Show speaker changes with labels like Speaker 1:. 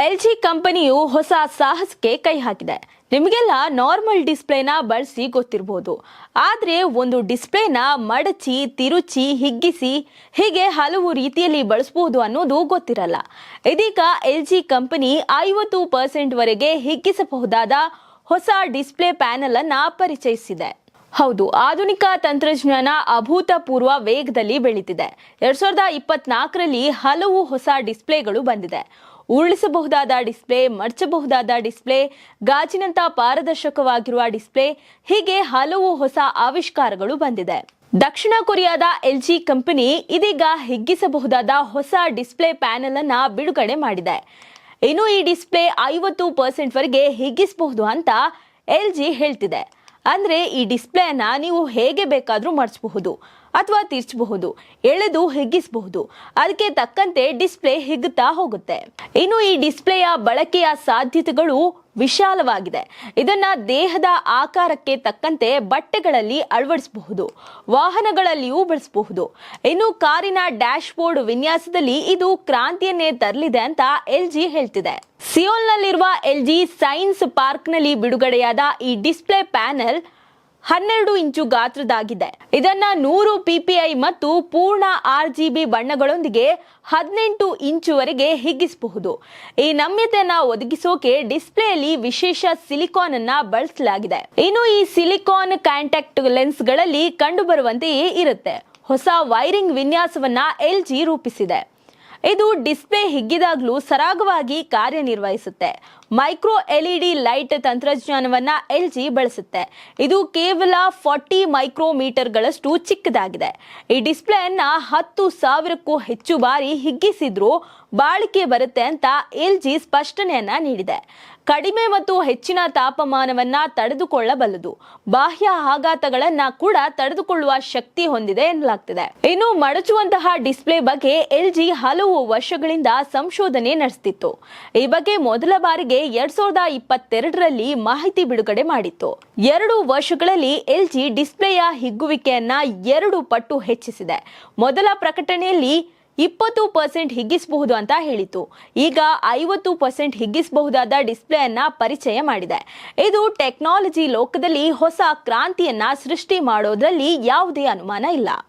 Speaker 1: L G ಕಂಪನಿಯು ಹೊಸ ಸಾಹಸಕ್ಕೆ ಕೈ ಹಾಕಿದೆ. ನಿಮಗೆಲ್ಲ ನಾರ್ಮಲ್ ಡಿಸ್ಪ್ಲೇನ ಬಳಸಿ ಗೊತ್ತಿರಬಹುದು ಆದರೆ ಒಂದು ಡಿಸ್ಪ್ಲೇನ ಮಡಚಿ, ತಿರುಚಿ, ಹಿಗ್ಗಿಸಿ ಹೀಗೆ ಹಲವು ರೀತಿಯಲ್ಲಿ ಬಳಸಬಹುದು ಅನ್ನೋದು ಗೊತ್ತಿರಲ್ಲ. ಇದೀಗ ಎಲ್ ಜಿ ಕಂಪನಿ ಐವತ್ತು ಪರ್ಸೆಂಟ್ ವರೆಗೆ ಹಿಗ್ಗಿಸಬಹುದಾದ ಹೊಸ ಡಿಸ್ಪ್ಲೇ ಪ್ಯಾನೆಲ್ ಅನ್ನ ಪರಿಚಯಿಸಿದೆ. ಹೌದು, ಆಧುನಿಕ ತಂತ್ರಜ್ಞಾನ ಅಭೂತಪೂರ್ವ ವೇಗದಲ್ಲಿ ಬೆಳೀತಿದೆ. ಎರಡ್ ಸಾವಿರದ ಇಪ್ಪತ್ನಾಲ್ಕರಲ್ಲಿ ಹಲವು ಹೊಸ ಡಿಸ್ಪ್ಲೇಗಳು ಬಂದಿದೆ. ಉರುಳಿಸಬಹುದಾದ ಡಿಸ್ಪ್ಲೇ, ಮಡಚಬಹುದಾದ ಡಿಸ್ಪ್ಲೇ, ಗಾಜಿನಂತ ಪಾರದರ್ಶಕವಾಗಿರುವ ಡಿಸ್ಪ್ಲೇ, ಹೀಗೆ ಹಲವು ಹೊಸ ಆವಿಷ್ಕಾರಗಳು ಬಂದಿದೆ. ದಕ್ಷಿಣ ಕೊರಿಯಾದ ಎಲ್ ಜಿ ಕಂಪನಿ ಇದೀಗ ಹಿಗ್ಗಿಸಬಹುದಾದ ಹೊಸ ಡಿಸ್ಪ್ಲೇ ಪ್ಯಾನೆಲ್ ಅನ್ನ ಬಿಡುಗಡೆ ಮಾಡಿದೆ. ಇನ್ನು ಈ ಡಿಸ್ಪ್ಲೇ ಐವತ್ತು ಪರ್ಸೆಂಟ್ ವರೆಗೆ ಹಿಗ್ಗಿಸಬಹುದು ಅಂತ ಎಲ್ ಜಿ ಹೇಳ್ತಿದೆ. ಅಂದ್ರೆ ಈ ಡಿಸ್ಪ್ಲೇನ ನೀವು ಹೇಗೆ ಬೇಕಾದರೂ ಮಡಿಸಬಹುದು. ಅಥವಾ ತಿರ್ಚಬಹುದು, ಎಳೆದು ಹಿಗ್ಗಿಸಬಹುದು, ಅದಕ್ಕೆ ತಕ್ಕಂತೆ ಡಿಸ್ಪ್ಲೇ ಹಿಗ್ಗುತ್ತಾ ಹೋಗುತ್ತೆ. ಇನ್ನು ಈ ಡಿಸ್ಪ್ಲೇಯ ಬಳಕೆಯ ಸಾಧ್ಯತೆಗಳು ವಿಶಾಲವಾಗಿದೆ. ಇದನ್ನ ದೇಹದ ಆಕಾರಕ್ಕೆ ತಕ್ಕಂತೆ ಬಟ್ಟೆಗಳಲ್ಲಿ ಅಳವಡಿಸಬಹುದು, ವಾಹನಗಳಲ್ಲಿಯೂ ಬಳಸಬಹುದು. ಇನ್ನು ಕಾರಿನ ಡ್ಯಾಶ್ ಬೋರ್ಡ್ ವಿನ್ಯಾಸದಲ್ಲಿ ಇದು ಕ್ರಾಂತಿಯನ್ನೇ ತರಲಿದೆ ಅಂತ ಎಲ್ ಜಿ ಹೇಳ್ತಿದೆ. ಸಿಯೋಲ್ನಲ್ಲಿರುವ ಎಲ್ ಜಿ ಸೈನ್ಸ್ ಪಾರ್ಕ್ನಲ್ಲಿ ಬಿಡುಗಡೆಯಾದ ಈ ಡಿಸ್ಪ್ಲೇ ಪ್ಯಾನೆಲ್ ಹನ್ನೆರಡು ಇಂಚು ಗಾತ್ರದಾಗಿದೆ ಇದನ್ನ ನೂರು ಪಿಪಿಐ ಮತ್ತು ಪೂರ್ಣ ಆರ್ ಜಿಬಿ ಬಣ್ಣಗಳೊಂದಿಗೆ ಹದಿನೆಂಟು ಇಂಚುವರೆಗೆ ಹಿಗ್ಗಿಸಬಹುದು. ಈ ನಮ್ಯತೆಯನ್ನ ಒದಗಿಸೋಕೆ ಡಿಸ್ಪ್ಲೇಯಲ್ಲಿ ವಿಶೇಷ ಸಿಲಿಕಾನ್ ಅನ್ನ ಬಳಸಲಾಗಿದೆ. ಇನ್ನು ಈ ಸಿಲಿಕಾನ್ ಕಾಂಟ್ಯಾಕ್ಟ್ ಲೆನ್ಸ್ಗಳಲ್ಲಿ ಕಂಡುಬರುವಂತೆಯೇ ಇರುತ್ತೆ. ಹೊಸ ವೈರಿಂಗ್ ವಿನ್ಯಾಸವನ್ನ ಎಲ್ ಜಿ ರೂಪಿಸಿದೆ. ಇದು ಡಿಸ್ಪ್ಲೇ ಹಿಗ್ಗಿದಾಗಲೂ ಸರಾಗವಾಗಿ ಕಾರ್ಯನಿರ್ವಹಿಸುತ್ತೆ. ಮೈಕ್ರೋ ಎಲ್ಇಡಿ ಲೈಟ್ ತಂತ್ರಜ್ಞಾನವನ್ನ ಎಲ್ ಜಿ ಬಳಸುತ್ತೆ. ಇದು ಕೇವಲ ಫಾರ್ಟಿ ಮೈಕ್ರೋಮೀಟರ್ಗಳಷ್ಟು ಚಿಕ್ಕದಾಗಿದೆ. ಈ ಡಿಸ್ಪ್ಲೇನ ಹತ್ತು ಸಾವಿರಕ್ಕೂ ಹೆಚ್ಚು ಬಾರಿ ಹಿಗ್ಗಿಸಿದ್ರೂ ಬಾಳಿಕೆ ಬರುತ್ತೆ ಅಂತ ಎಲ್ ಜಿ ಸ್ಪಷ್ಟನೆಯನ್ನ ನೀಡಿದೆ. ಕಡಿಮೆ ಮತ್ತು ಹೆಚ್ಚಿನ ತಾಪಮಾನವನ್ನ ತಡೆದುಕೊಳ್ಳಬಲ್ಲದು. ಬಾಹ್ಯ ಆಘಾತಗಳನ್ನ ಕೂಡ ತಡೆದುಕೊಳ್ಳುವ ಶಕ್ತಿ ಹೊಂದಿದೆ ಎನ್ನಲಾಗ್ತಿದೆ. ಇನ್ನು ಮಡಚುವಂತಹ ಡಿಸ್ಪ್ಲೇ ಬಗ್ಗೆ ಎಲ್ ಜಿ ಹಲವು ವರ್ಷಗಳಿಂದ ಸಂಶೋಧನೆ ನಡೆಸುತ್ತಿತ್ತು ಈ ಬಗ್ಗೆ ಮೊದಲ ಬಾರಿಗೆ ಎರಡ್ ಸಾವಿರದ ಇಪ್ಪತ್ತೆರಡರಲ್ಲಿ ಮಾಹಿತಿ ಬಿಡುಗಡೆ ಮಾಡಿತ್ತು. ಎರಡು ವರ್ಷಗಳಲ್ಲಿ ಎಲ್ ಜಿ ಡಿಸ್ಪ್ಲೇಯ ಹಿಗ್ಗುವಿಕೆಯನ್ನ ಎರಡು ಪಟ್ಟು ಹೆಚ್ಚಿಸಿದೆ. ಮೊದಲ ಪ್ರಕಟಣೆಯಲ್ಲಿ ಇಪ್ಪತ್ತು ಪರ್ಸೆಂಟ್ ಹಿಗ್ಗಿಸಬಹುದು ಅಂತ ಹೇಳಿತು ಈಗ ಐವತ್ತು ಪರ್ಸೆಂಟ್ ಹಿಗ್ಗಿಸಬಹುದಾದ ಡಿಸ್ಪ್ಲೇಯನ್ನು ಪರಿಚಯ ಮಾಡಿದೆ. ಇದು ಟೆಕ್ನಾಲಜಿ ಲೋಕದಲ್ಲಿ ಹೊಸ ಕ್ರಾಂತಿಯನ್ನ ಸೃಷ್ಟಿ ಮಾಡೋದ್ರಲ್ಲಿ ಯಾವುದೇ ಅನುಮಾನ ಇಲ್ಲ.